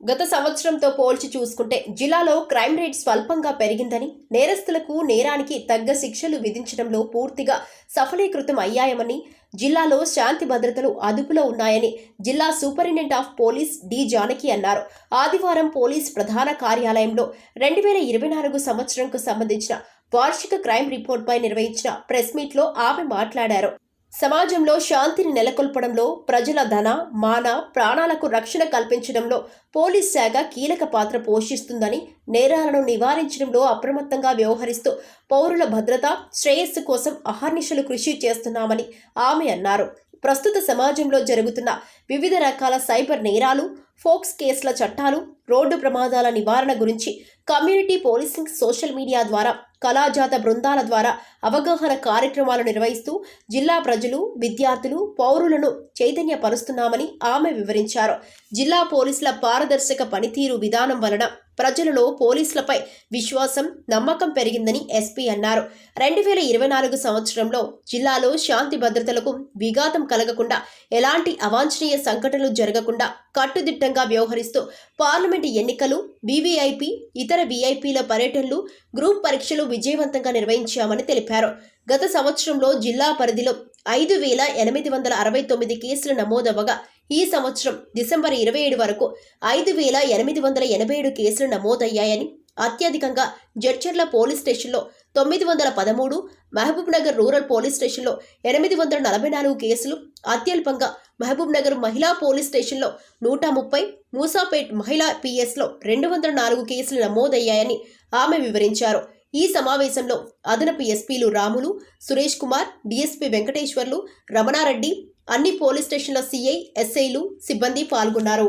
గత సంవత్సరంతో పోల్చి చూసుకుంటే జిల్లాలో క్రైమ్ రేట్ స్వల్పంగా పెరిగిందని నేరస్తులకు నేరానికి తగ్గ శిక్షలు విధించడంలో పూర్తిగా సఫలీకృతం అయ్యాయమని జిల్లాలో శాంతి భద్రతలు అదుపులో ఉన్నాయని జిల్లా superintendent of police D Janaki అన్నారు. ఆదివారం పోలీస్ ప్రధాన కార్యాలయంలో రెండు వేల ఇరవై నాలుగు సంవత్సరంకు సంబంధించిన వార్షిక క్రైమ్ రిపోర్ట్పై నిర్వహించిన ప్రెస్ మీట్లో ఆమె మాట్లాడారు. సమాజంలో శాంతిని నెలకొల్పడంలో ప్రజల ధన మాన ప్రాణాలకు రక్షణ కల్పించడంలో పోలీస్ శాఖ కీలక పాత్ర పోషిస్తుందని నేరాలను నివారించడంలో అప్రమత్తంగా వ్యవహరిస్తూ పౌరుల భద్రత శ్రేయస్సు కోసం అహర్నిశలు కృషి చేస్తున్నామని ఆమె అన్నారు. ప్రస్తుత సమాజంలో జరుగుతున్న వివిధ రకాల సైబర్ నేరాలు ఫోక్స్ కేసుల చట్టాలు రోడ్డు ప్రమాదాల నివారణ గురించి కమ్యూనిటీ పోలీసింగ్ సోషల్ మీడియా ద్వారా కళాజాత బృందాల ద్వారా అవగాహన కార్యక్రమాలు నిర్వహిస్తూ జిల్లా ప్రజలు విద్యార్థులు పౌరులను చైతన్యపరుస్తున్నామని ఆమె వివరించారు. జిల్లా పోలీసుల పారదర్శక పనితీరు విధానం వలన ప్రజలలో పోలీసులపై విశ్వాసం నమ్మకం పెరిగిందని ఎస్పీ అన్నారు. రెండు వేల ఇరవై నాలుగు సంవత్సరంలో జిల్లాలో శాంతి భద్రతలకు విఘాతం కలగకుండా ఎలాంటి అవాంఛనీయ సంఘటనలు జరగకుండా కట్టుదిట్టంగా వ్యవహరిస్తూ పార్లమెంటు ఎన్నికలు బీవీఐపీ ఇతర వీఐపీల పర్యటనలు గ్రూప్ పరీక్షలు విజయవంతంగా నిర్వహించామని తెలిపారు. గత సంవత్సరంలో జిల్లా పరిధిలో ఐదు వేల ఎనిమిది వందల అరవై తొమ్మిది కేసులు నమోదవ్వగా ఈ సంవత్సరం డిసెంబర్ ఇరవై ఏడు వరకు ఐదు వేల ఎనిమిది వందల ఎనభై ఏడు కేసులు నమోదయ్యాయని అత్యధికంగా జడ్చర్ల పోలీస్ స్టేషన్లో తొమ్మిది వందల పదమూడు మహబూబ్ నగర్ రూరల్ పోలీస్ స్టేషన్లో ఎనిమిది వందల నలభై నాలుగు కేసులు అత్యల్పంగా మహబూబ్ నగర్ మహిళా పోలీస్ స్టేషన్లో నూట ముప్పై మూసాపేట్ మహిళా పిఎస్లో రెండు వందల నాలుగు కేసులు నమోదయ్యాయని ఆమె వివరించారు. ఈ సమావేశంలో అదనపు ఎస్పీలు రాములు సురేష్ కుమార్ డీఎస్పీ వెంకటేశ్వర్లు రమణారెడ్డి అన్ని పోలీస్ స్టేషన్ల సీఐ ఎస్ఐలు సిబ్బంది పాల్గొన్నారు.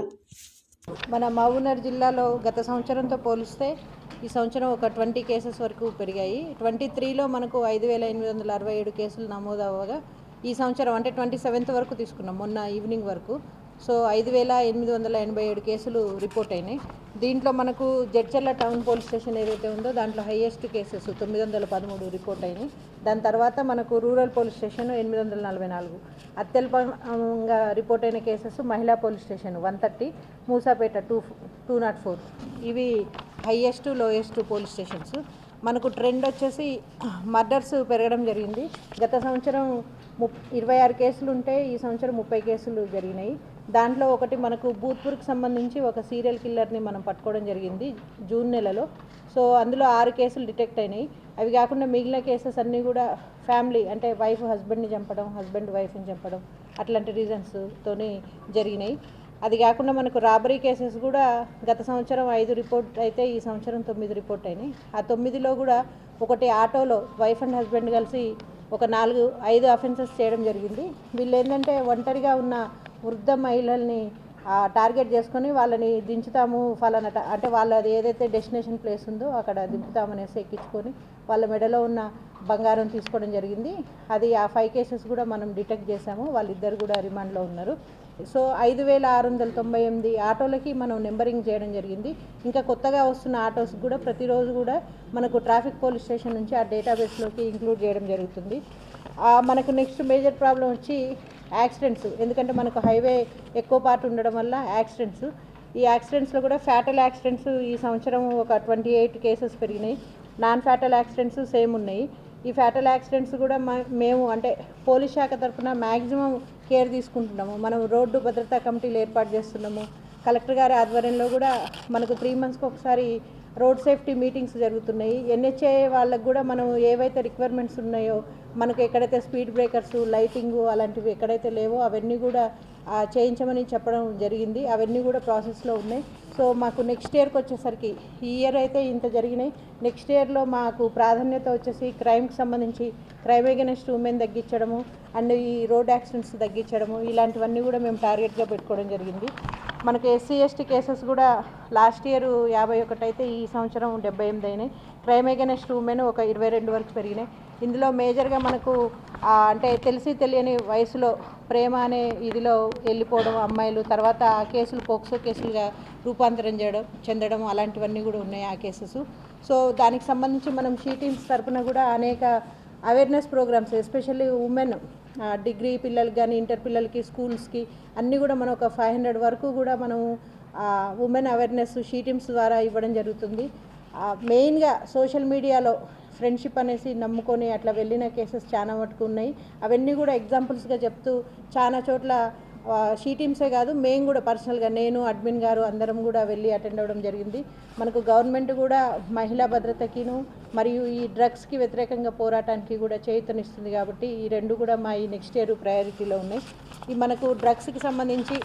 మన మహబూబ్నగర్ జిల్లాలో గత సంవత్సరంతో పోలిస్తే ఈ సంవత్సరం ఒక ట్వంటీ కేసెస్ వరకు పెరిగాయి. ట్వంటీ త్రీలో మనకు ఐదు వేల ఎనిమిది వందల అరవై ఏడు కేసులు నమోదు అవ్వగా ఈ సంవత్సరం అంటే ట్వంటీ సెవెంత్ వరకు తీసుకున్నాం మొన్న ఈవినింగ్ వరకు. సో ఐదు వేల ఎనిమిది వందల ఎనభై ఏడు కేసులు రిపోర్ట్ అయినాయి. దీంట్లో మనకు జడ్చర్ల టౌన్ పోలీస్ స్టేషన్ ఏదైతే ఉందో దాంట్లో హైయెస్ట్ కేసెస్ తొమ్మిది వందల పదమూడు రిపోర్ట్ అయినాయి. దాని తర్వాత మనకు రూరల్ పోలీస్ స్టేషన్ ఎనిమిది వందల నలభై నాలుగు. అత్యల్పంగా రిపోర్ట్ అయిన కేసెస్ మహిళా police station one thirty Moosapet two two nought four. ఇవి హయ్యెస్ట్ లోయెస్ట్ పోలీస్ స్టేషన్స్. మనకు ట్రెండ్ వచ్చేసి మర్డర్స్ పెరగడం జరిగింది. గత సంవత్సరం ముప్ ఇరవై ఆరు కేసులు ఉంటే ఈ సంవత్సరం ముప్పై కేసులు జరిగినాయి. దాంట్లో ఒకటి మనకు భూత్పూర్కి సంబంధించి ఒక సీరియల్ కిల్లర్ని మనం పట్టుకోవడం జరిగింది జూన్ నెలలో. సో అందులో ఆరు కేసులు డిటెక్ట్ అయినాయి. అవి కాకుండా మిగిలిన కేసెస్ అన్నీ కూడా ఫ్యామిలీ అంటే వైఫ్ హస్బెండ్ని చంపడం హస్బెండ్ వైఫ్ని చంపడం అట్లాంటి రీజన్స్తోని జరిగినాయి. అది కాకుండా మనకు రాబరీ కేసెస్ కూడా గత సంవత్సరం ఐదు రిపోర్ట్ అయితే ఈ సంవత్సరం తొమ్మిది రిపోర్ట్ అయినాయి. ఆ తొమ్మిదిలో కూడా ఒకటి ఆటోలో వైఫ్ అండ్ హస్బెండ్ కలిసి ఒక నాలుగు ఐదు అఫెన్సెస్ చేయడం జరిగింది. వీళ్ళు ఏంటంటే ఒంటరిగా ఉన్న వృద్ధ మహిళల్ని టార్గెట్ చేసుకొని వాళ్ళని దించుతాము ఫలానా అంటే వాళ్ళది ఏదైతే డెస్టినేషన్ ప్లేస్ ఉందో అక్కడ దింపుతామనేసి ఎక్కించుకొని వాళ్ళ మెడలో ఉన్న బంగారం తీసుకోవడం జరిగింది. అది ఆ ఫైవ్ కేసెస్ కూడా మనం డిటెక్ట్ చేసాము వాళ్ళిద్దరు కూడా రిమాండ్లో ఉన్నారు. సో ఐదు వేల ఆరు వందల తొంభై ఎనిమిది ఆటోలకి మనం నెంబరింగ్ చేయడం జరిగింది. ఇంకా కొత్తగా వస్తున్న ఆటోస్ కూడా ప్రతిరోజు కూడా మనకు ట్రాఫిక్ పోలీస్ స్టేషన్ నుంచి ఆ డేటాబేస్లోకి ఇంక్లూడ్ చేయడం జరుగుతుంది. మనకు నెక్స్ట్ మేజర్ ప్రాబ్లం వచ్చి యాక్సిడెంట్స్. ఎందుకంటే మనకు హైవే ఎక్కువ పార్ట్ ఉండడం వల్ల యాక్సిడెంట్స్. ఈ యాక్సిడెంట్స్లో కూడా ఫ్యాటల్ యాక్సిడెంట్స్ ఈ సంవత్సరం ఒక ట్వంటీ ఎయిట్ కేసెస్ పెరిగినాయి. నాన్ ఫ్యాటల్ యాక్సిడెంట్స్ సేమ్ ఉన్నాయి. ఈ ఫ్యాటల్ యాక్సిడెంట్స్ కూడా మేము అంటే పోలీస్ శాఖ తరఫున మ్యాక్సిమం కేర్ తీసుకుంటున్నాము. మనం రోడ్డు భద్రతా కమిటీలు ఏర్పాటు చేస్తున్నాము. కలెక్టర్ గారి ఆధ్వర్యంలో కూడా మనకు త్రీ మంత్స్కి ఒకసారి రోడ్ సేఫ్టీ మీటింగ్స్ జరుగుతున్నాయి. ఎన్హెచ్ఏ వాళ్ళకు కూడా మనం ఏవైతే రిక్వైర్మెంట్స్ ఉన్నాయో మనకు ఎక్కడైతే స్పీడ్ బ్రేకర్స్ లైటింగ్ అలాంటివి ఎక్కడైతే లేవో అవన్నీ కూడా చేయించమని చెప్పడం జరిగింది. అవన్నీ కూడా ప్రాసెస్లో ఉన్నాయి. సో మాకు నెక్స్ట్ ఇయర్కి వచ్చేసరికి ఈ ఇయర్ అయితే ఇంత జరిగినాయి. నెక్స్ట్ ఇయర్లో మాకు ప్రాధాన్యత వచ్చేసి క్రైమ్కి సంబంధించి క్రైమ్ అగెనెస్ట్ ఉమెన్ తగ్గించడము అండ్ ఈ రోడ్ యాక్సిడెంట్స్ తగ్గించడము ఇలాంటివన్నీ కూడా మేము టార్గెట్గా పెట్టుకోవడం జరిగింది. మనకి ఎస్సీ ఎస్టీ కేసెస్ కూడా లాస్ట్ ఇయర్ యాభై ఒకటి అయితే ఈ సంవత్సరం డెబ్బై ఎనిమిది అయినాయి. క్రైమ్ అగెనెస్ట్ ఉమెన్ ఒక ఇరవై రెండు వరకు పెరిగినాయి. ఇందులో మేజర్గా మనకు అంటే తెలిసి తెలియని వయసులో ప్రేమ అనే ఇదిలో వెళ్ళిపోవడం అమ్మాయిలు తర్వాత ఆ కేసులు పోక్సో కేసులుగా రూపాంతరం చేయడం చెందడం అలాంటివన్నీ కూడా ఉన్నాయి ఆ కేసెస్. సో దానికి సంబంధించి మనం షీ టీమ్స్ కూడా అనేక awareness programmes especially women degree పిల్లలకి కానీ ఇంటర్ పిల్లలకి స్కూల్స్కి అన్నీ కూడా మనం ఒక ఫైవ్ హండ్రెడ్ వరకు కూడా మనం ఉమెన్ అవేర్నెస్ షీటింగ్స్ ద్వారా ఇవ్వడం జరుగుతుంది. మెయిన్గా సోషల్ మీడియాలో ఫ్రెండ్షిప్ అనేసి నమ్ముకొని అట్లా వెళ్ళిన కేసెస్ చాలా మటుకు ఉన్నాయి. అవన్నీ కూడా ఎగ్జాంపుల్స్గా చెప్తూ చాలా చోట్ల షీ టీమ్సే కాదు మేము కూడా పర్సనల్గా నేను అడ్మిన్ గారు అందరం కూడా వెళ్ళి అటెండ్ అవ్వడం జరిగింది. మనకు గవర్నమెంట్ కూడా మహిళా భద్రతకిను మరియు ఈ డ్రగ్స్కి వ్యతిరేకంగా పోరాటానికి కూడా చేయూతనిస్తుంది కాబట్టి ఈ రెండు కూడా మా ఈ నెక్స్ట్ ఇయర్ ప్రయారిటీలో ఉన్నాయి. ఈ మనకు డ్రగ్స్కి సంబంధించి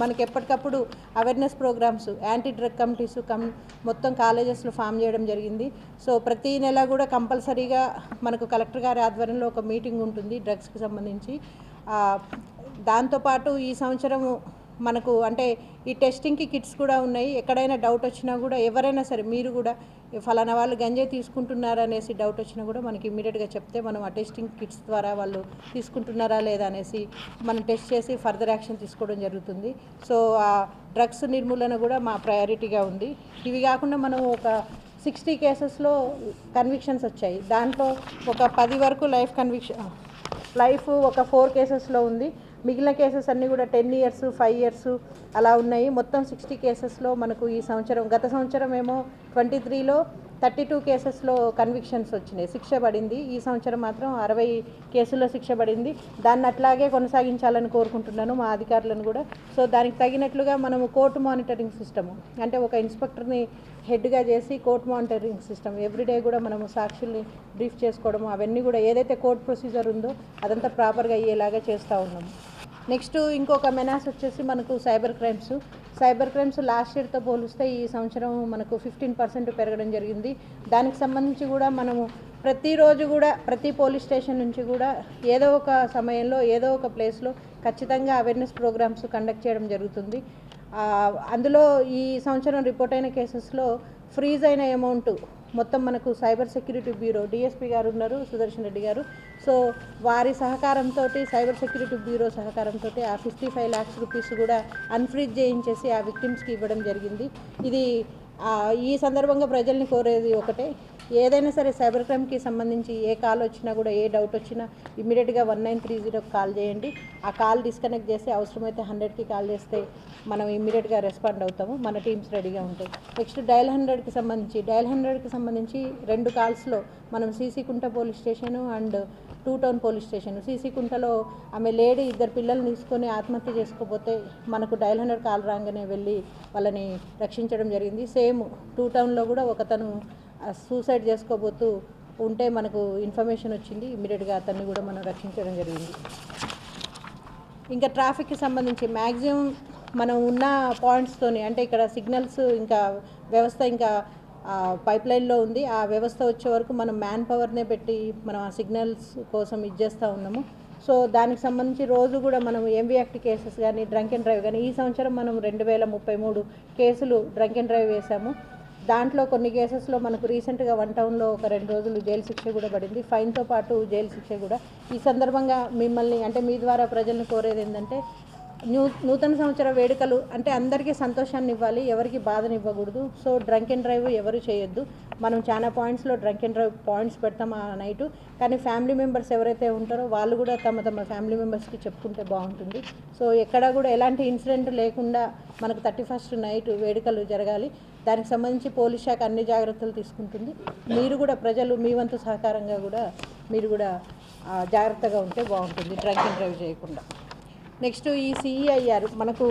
మనకి ఎప్పటికప్పుడు awareness programmes anti drug committees come మొత్తం కాలేజెస్లో ఫామ్ చేయడం జరిగింది. సో ప్రతి నెల కూడా కంపల్సరీగా మనకు కలెక్టర్ గారి ఆధ్వర్యంలో ఒక మీటింగ్ ఉంటుంది డ్రగ్స్కి సంబంధించి. దాంతోపాటు ఈ సంవత్సరము మనకు అంటే ఈ టెస్టింగ్కి కిట్స్ కూడా ఉన్నాయి. ఎక్కడైనా డౌట్ వచ్చినా కూడా ఎవరైనా సరే మీరు కూడా ఫలానా వాళ్ళు గంజే తీసుకుంటున్నారా అనేసి డౌట్ వచ్చినా కూడా మనకి ఇమీడియట్గా చెప్తే మనం ఆ టెస్టింగ్ కిట్స్ ద్వారా వాళ్ళు తీసుకుంటున్నారా లేదా అనేసి మనం టెస్ట్ చేసి ఫర్దర్ యాక్షన్ తీసుకోవడం జరుగుతుంది. సో ఆ డ్రగ్స్ నిర్మూలన కూడా మా ప్రయారిటీగా ఉంది. ఇవి కాకుండా మనం ఒక సిక్స్టీ కేసెస్లో కన్విక్షన్స్ వచ్చాయి. దాంట్లో ఒక పది వరకు లైఫ్ కన్విక్షన్ లైఫ్ ఒక ఫోర్ కేసెస్లో ఉంది. మిగిలిన కేసెస్ అన్నీ కూడా టెన్ ఇయర్స్ ఫైవ్ ఇయర్స్ అలా ఉన్నాయి. మొత్తం సిక్స్టీ కేసెస్లో మనకు ఈ సంవత్సరం గత సంవత్సరం ఏమో ట్వంటీ త్రీలో థర్టీ టూ కేసెస్లో కన్విక్షన్స్ వచ్చినాయి. శిక్ష పడింది. ఈ సంవత్సరం మాత్రం అరవై కేసుల్లో శిక్ష పడింది. దాన్ని అట్లాగే కొనసాగించాలని కోరుకుంటున్నాను మా అధికారులను కూడా. సో దానికి తగినట్లుగా మనము కోర్టు మానిటరింగ్ సిస్టమ్ అంటే ఒక ఇన్స్పెక్టర్ని హెడ్గా చేసి కోర్ట్ మానిటరింగ్ సిస్టమ్ ఎవ్రీడే కూడా మనము సాక్షుల్ని బ్రీఫ్ చేసుకోవడము అవన్నీ కూడా ఏదైతే కోర్ట్ ప్రొసీజర్ ఉందో అదంతా ప్రాపర్గా అయ్యేలాగా చేస్తూ ఉన్నాము. నెక్స్ట్ ఇంకొక మెనాస్ వచ్చేసి మనకు cyber crimes cyber crimes last ఇయర్తో పోలిస్తే ఈ సంవత్సరం మనకు ఫిఫ్టీన్ పర్సెంట్ పెరగడం జరిగింది. దానికి సంబంధించి కూడా మనము ప్రతిరోజు కూడా ప్రతి పోలీస్ స్టేషన్ నుంచి కూడా ఏదో ఒక సమయంలో ఏదో ఒక ప్లేస్లో ఖచ్చితంగా అవేర్నెస్ ప్రోగ్రామ్స్ కండక్ట్ చేయడం జరుగుతుంది. అందులో ఈ సంవత్సరం రిపోర్ట్ అయిన కేసెస్లో ఫ్రీజ్ అయిన అమౌంట్ మొత్తం మనకు సైబర్ సెక్యూరిటీ బ్యూరో డిఎస్పీ గారు ఉన్నారు సుదర్శన్ రెడ్డి గారు. సో వారి సహకారంతో సైబర్ సెక్యూరిటీ బ్యూరో సహకారంతో ఆ ఫిఫ్టీ ఫైవ్ ల్యాక్స్ రూపీస్ కూడా అన్ఫ్రీజ్ చేయించేసి ఆ విక్టిమ్స్కి ఇవ్వడం జరిగింది. ఇది ఈ సందర్భంగా ప్రజల్ని కోరేది ఒకటే. ఏదైనా సరే సైబర్ క్రైమ్కి సంబంధించి ఏ కాల్ వచ్చినా కూడా ఏ డౌట్ వచ్చినా ఇమ్మీడియట్గా వన్ నైన్ త్రీ జీరోకి కాల్ చేయండి. ఆ కాల్ డిస్కనెక్ట్ చేస్తే అవసరమైతే హండ్రెడ్కి కాల్ చేస్తే మనం ఇమీడియట్గా రెస్పాండ్ అవుతాము. మన టీమ్స్ రెడీగా ఉంటాయి. నెక్స్ట్ డయల్ హండ్రెడ్కి సంబంధించి డయల్ హండ్రెడ్కి సంబంధించి రెండు కాల్స్లో మనం CC Kunta police station and two town police station. CC కుంటలో ఆమె లేడీ ఇద్దరు పిల్లల్ని తీసుకొని ఆత్మహత్య చేసుకోపోతే మనకు డైల్ హండ్రెడ్ కాల్ రాగానే వెళ్ళి వాళ్ళని రక్షించడం జరిగింది. సేమ్ టూ టౌన్లో కూడా ఒకతను సూసైడ్ చేసుకోబోతూ ఉంటే మనకు ఇన్ఫర్మేషన్ వచ్చింది. ఇమీడియట్గా అతన్ని కూడా మనం రక్షించడం జరిగింది. ఇంకా ట్రాఫిక్కి సంబంధించి మ్యాక్సిమం మనం ఉన్న పాయింట్స్తోని అంటే ఇక్కడ సిగ్నల్స్ ఇంకా వ్యవస్థ ఇంకా పైప్ లైన్లో ఉంది. ఆ వ్యవస్థ వచ్చే వరకు మనం మ్యాన్ పవర్నే పెట్టి మనం ఆ సిగ్నల్స్ కోసం ఇచ్చేస్తూ ఉన్నాము. సో దానికి సంబంధించి రోజు కూడా మనం ఎంవి యాక్ట్ కేసెస్ కానీ డ్రంక్ అండ్ డ్రైవ్ కానీ ఈ సంవత్సరం మనం రెండు వేల ముప్పై మూడు కేసులు డ్రంక్ అండ్ డ్రైవ్ వేసాము. దాంట్లో కొన్ని కేసెస్లో మనకు రీసెంట్గా వన్ టౌన్లో ఒక రెండు రోజులు జైలు శిక్ష కూడా పడింది. ఫైన్తో పాటు జైలు శిక్ష కూడా. ఈ సందర్భంగా మిమ్మల్ని అంటే మీ ద్వారా ప్రజలను కోరేది ఏంటంటే న్యూ నూతన సంవత్సర వేడుకలు అంటే అందరికీ సంతోషాన్ని ఇవ్వాలి ఎవరికి బాధని ఇవ్వకూడదు. సో డ్రంక్ అండ్ డ్రైవ్ ఎవరు చేయొద్దు. మనం చాలా పాయింట్స్లో డ్రంక్ అండ్ డ్రైవ్ పాయింట్స్ పెడతాం ఆ నైట్. కానీ ఫ్యామిలీ మెంబర్స్ ఎవరైతే ఉంటారో వాళ్ళు కూడా తమ తమ ఫ్యామిలీ మెంబర్స్కి చెప్పుకుంటే బాగుంటుంది. సో ఎక్కడ కూడా ఎలాంటి ఇన్సిడెంట్ లేకుండా మనకు థర్టీ ఫస్ట్ నైట్ వేడుకలు జరగాలి. దానికి సంబంధించి పోలీస్ శాఖ అన్ని జాగ్రత్తలు తీసుకుంటుంది. మీరు కూడా ప్రజలు మీ వంతు సహకారంగా కూడా మీరు కూడా జాగ్రత్తగా ఉంటే బాగుంటుంది డ్రంక్ అండ్ డ్రైవ్ చేయకుండా. నెక్స్ట్ ఈ సిఈఐఆర్ మనకు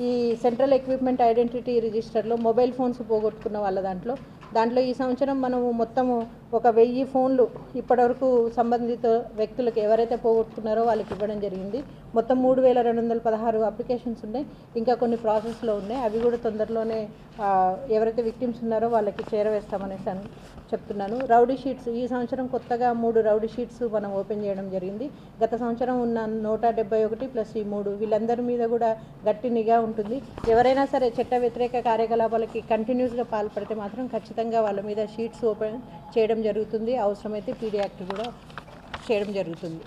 ఈ సెంట్రల్ ఎక్విప్మెంట్ ఐడెంటిటీ రిజిస్టర్లో మొబైల్ ఫోన్స్ పోగొట్టుకున్న వాళ్ళ దాంట్లో. దాంట్లో ఈ సంవత్సరం మనము మొత్తము ఒక వెయ్యి ఫోన్లు ఇప్పటివరకు సంబంధిత వ్యక్తులకు ఎవరైతే పోగొట్టుకున్నారో వాళ్ళకి ఇవ్వడం జరిగింది. మొత్తం మూడు వేల రెండు వందల పదహారు అప్లికేషన్స్ ఉన్నాయి. ఇంకా కొన్ని ప్రాసెస్లో ఉన్నాయి. అవి కూడా తొందరలోనే ఎవరైతే విక్టిమ్స్ ఉన్నారో వాళ్ళకి చేరవేస్తామనేసి అని చెప్తున్నాను. రౌడీ షీట్స్ ఈ సంవత్సరం కొత్తగా మూడు రౌడీ షీట్స్ మనం ఓపెన్ చేయడం జరిగింది. గత సంవత్సరం ఉన్న నూట డెబ్బై ఒకటి ప్లస్ ఈ మూడు వీళ్ళందరి మీద కూడా గట్టి నిఘా ఉంటుంది. ఎవరైనా సరే చట్ట వ్యతిరేక కార్యకలాపాలకి కంటిన్యూస్గా పాల్పడితే మాత్రం ఖచ్చితంగా వాళ్ళ మీద షీట్స్ ఓపెన్ చేయడం జరుగుతుంది. అవసరమైతే పీడీ యాక్ట్ కూడా చేయడం జరుగుతుంది.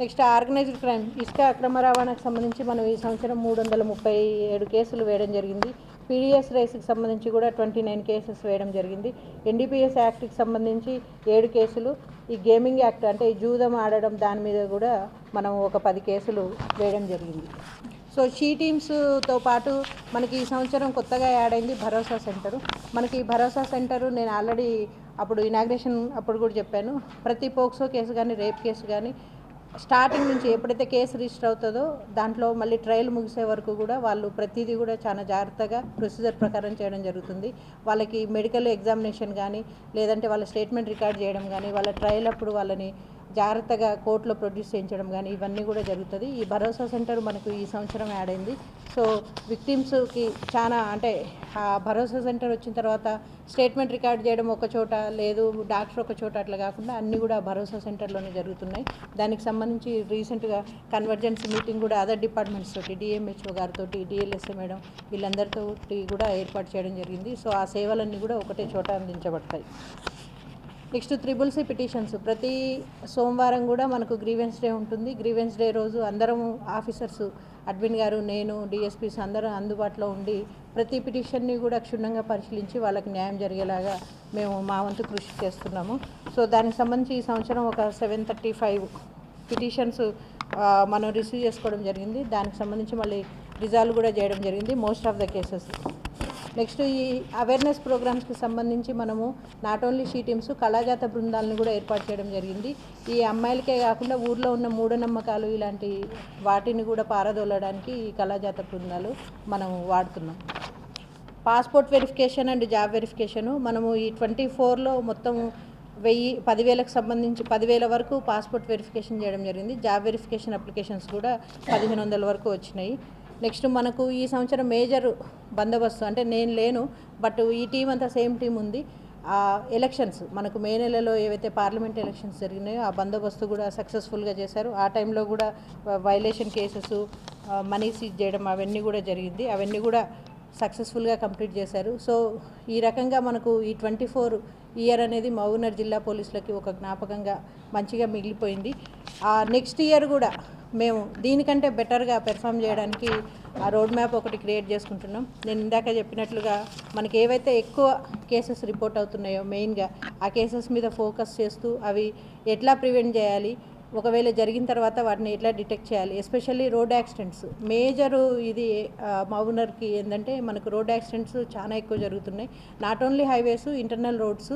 Next organised crime. ఇసుక అక్రమ రవాణాకు సంబంధించి మనం ఈ సంవత్సరం మూడు వందల ముప్పై ఏడు కేసులు వేయడం జరిగింది. పీడిఎస్ రేస్కి సంబంధించి కూడా ట్వంటీ నైన్ కేసెస్ వేయడం జరిగింది. ఎన్డీపీఎస్ యాక్ట్కి సంబంధించి ఏడు కేసులు. ఈ గేమింగ్ యాక్ట్ అంటే ఈ జూదం ఆడడం దాని మీద కూడా మనం ఒక పది కేసులు వేయడం జరిగింది. సో షీ టీమ్స్తో పాటు మనకి ఈ సంవత్సరం కొత్తగా యాడ్ అయింది భరోసా సెంటరు. మనకి ఈ భరోసా సెంటరు నేను ఆల్రెడీ అప్పుడు ఇనాగ్రేషన్ అప్పుడు కూడా చెప్పాను. ప్రతి పోక్సో కేసు కానీ రేప్ కేసు కానీ స్టార్టింగ్ నుంచి ఎప్పుడైతే కేసు రిజిస్టర్ అవుతుందో దాంట్లో మళ్ళీ ట్రయల్ ముగిసే వరకు కూడా వాళ్ళు ప్రతిదీ కూడా చాలా జాగ్రత్తగా ప్రొసీజర్ ప్రకారం చేయడం జరుగుతుంది. వాళ్ళకి మెడికల్ ఎగ్జామినేషన్ కానీ లేదంటే వాళ్ళ స్టేట్మెంట్ రికార్డ్ చేయడం కానీ వాళ్ళ ట్రయల్ అప్పుడు వాళ్ళని జాగ్రత్తగా కోర్టులో ప్రొడ్యూస్ చేయించడం కానీ ఇవన్నీ కూడా జరుగుతుంది. ఈ భరోసా సెంటర్ మనకు ఈ సంవత్సరం యాడ్ అయింది. సో విక్టిమ్స్కి చాలా అంటే ఆ భరోసా సెంటర్ వచ్చిన తర్వాత స్టేట్మెంట్ రికార్డ్ చేయడం ఒక చోట లేదు డాక్టర్ ఒక చోట అట్లా కాకుండా అన్నీ కూడా భరోసా సెంటర్లోనే జరుగుతున్నాయి. దానికి సంబంధించి రీసెంట్గా కన్వర్జెన్స్ మీటింగ్ కూడా అదర్ డిపార్ట్మెంట్స్ తోటి డిఎంహెచ్ఓ గారితో డిఎల్ఎస్ఏ మేడం వీళ్ళందరితో కూడా ఏర్పాటు చేయడం జరిగింది. సో ఆ సేవలన్నీ కూడా ఒకటే చోట అందించబడతాయి. Next triple C petitions. ప్రతి సోమవారం కూడా మనకు గ్రీవెన్స్ డే ఉంటుంది. గ్రీవెన్స్ డే రోజు అందరం ఆఫీసర్స్ అడ్మిన్ గారు నేను డిఎస్పీస్ అందరం అందుబాటులో ఉండి ప్రతి పిటిషన్ని కూడా క్షుణ్ణంగా పరిశీలించి వాళ్ళకి న్యాయం జరిగేలాగా మేము మా వంతు కృషి చేస్తున్నాము. సో దానికి సంబంధించి ఈ సంవత్సరం ఒక సెవెన్ థర్టీ ఫైవ్ పిటిషన్స్ మనం రిసీవ్ చేసుకోవడం జరిగింది. దానికి సంబంధించి మళ్ళీ రిజాల్వ్ కూడా చేయడం జరిగింది. Most of the cases. Next ఈ అవేర్నెస్ ప్రోగ్రామ్స్కి సంబంధించి మనము నాట్ ఓన్లీ షీ టీమ్స్ కళాజాత బృందాలను కూడా ఏర్పాటు చేయడం జరిగింది. ఈ అమ్మాయిలకే కాకుండా ఊర్లో ఉన్న మూఢనమ్మకాలు ఇలాంటి వాటిని కూడా పారదోలడానికి ఈ కళాజాత బృందాలు మనం వాడుతున్నాం. Passport verification and job verification మనము ఈ ట్వంటీ ఫోర్లో మొత్తం వెయ్యి పదివేలకు సంబంధించి పదివేల వరకు పాస్పోర్ట్ వెరిఫికేషన్ చేయడం జరిగింది. జాబ్ వెరిఫికేషన్ అప్లికేషన్స్ కూడా పదిహేను వందల వరకు వచ్చినాయి. నెక్స్ట్ మనకు ఈ సంవత్సరం మేజర్ బందోబస్తు అంటే నేను లేను బట్ ఈ టీం అంతా సేమ్ టీం ఉంది. ఆ ఎలక్షన్స్ మనకు మే నెలలో ఏవైతే పార్లమెంట్ ఎలక్షన్స్ జరిగినాయో ఆ బందోబస్తు కూడా సక్సెస్ఫుల్గా చేశారు. ఆ టైంలో కూడా వైలేషన్ కేసెస్ మనీ సీజ్ చేయడం అవన్నీ కూడా జరిగింది. అవన్నీ కూడా సక్సెస్ఫుల్గా కంప్లీట్ చేశారు. సో ఈ రకంగా మనకు ఈ ట్వంటీ ఫోర్ ఇయర్ అనేది మహబూబ్నగర్ జిల్లా పోలీసులకి ఒక జ్ఞాపకంగా మంచిగా మిగిలిపోయింది. ఆ నెక్స్ట్ ఇయర్ కూడా మేము దీనికంటే బెటర్గా పెర్ఫామ్ చేయడానికి ఆ రోడ్ మ్యాప్ ఒకటి క్రియేట్ చేసుకుంటున్నాం. నేను ఇందాక చెప్పినట్లుగా మనకి ఏవైతే ఎక్కువ కేసెస్ రిపోర్ట్ అవుతున్నాయో మెయిన్గా ఆ కేసెస్ మీద ఫోకస్ చేస్తూ అవి ఎట్లా ప్రివెంట్ చేయాలి ఒకవేళ జరిగిన తర్వాత వాటిని ఎట్లా డిటెక్ట్ చేయాలి ఎస్పెషల్లీ రోడ్ యాక్సిడెంట్స్. మేజరు ఇది మహబూబ్నగర్కి ఏంటంటే మనకు రోడ్ యాక్సిడెంట్స్ చాలా ఎక్కువ జరుగుతున్నాయి. Not only highways internal roads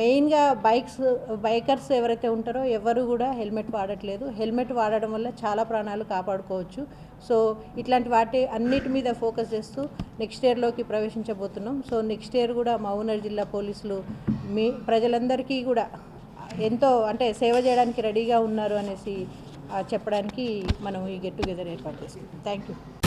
మెయిన్గా బైక్స్ బైకర్స్ ఎవరైతే ఉంటారో ఎవరు కూడా హెల్మెట్ వాడట్లేదు. హెల్మెట్ వాడడం వల్ల చాలా ప్రాణాలు కాపాడుకోవచ్చు. సో ఇట్లాంటి వాటి అన్నిటి మీద ఫోకస్ చేస్తూ నెక్స్ట్ ఇయర్లోకి ప్రవేశించబోతున్నాం. సో నెక్స్ట్ ఇయర్ కూడా మౌనర్ జిల్లా పోలీసులు మీ ప్రజలందరికీ కూడా ఎంతో అంటే సేవ చేయడానికి రెడీగా ఉన్నారు అనేసి చెప్పడానికి మనం ఈ గెట్ టుగెదర్ ఏర్పాటు చేసుకుంటాం థ్యాంక్ యూ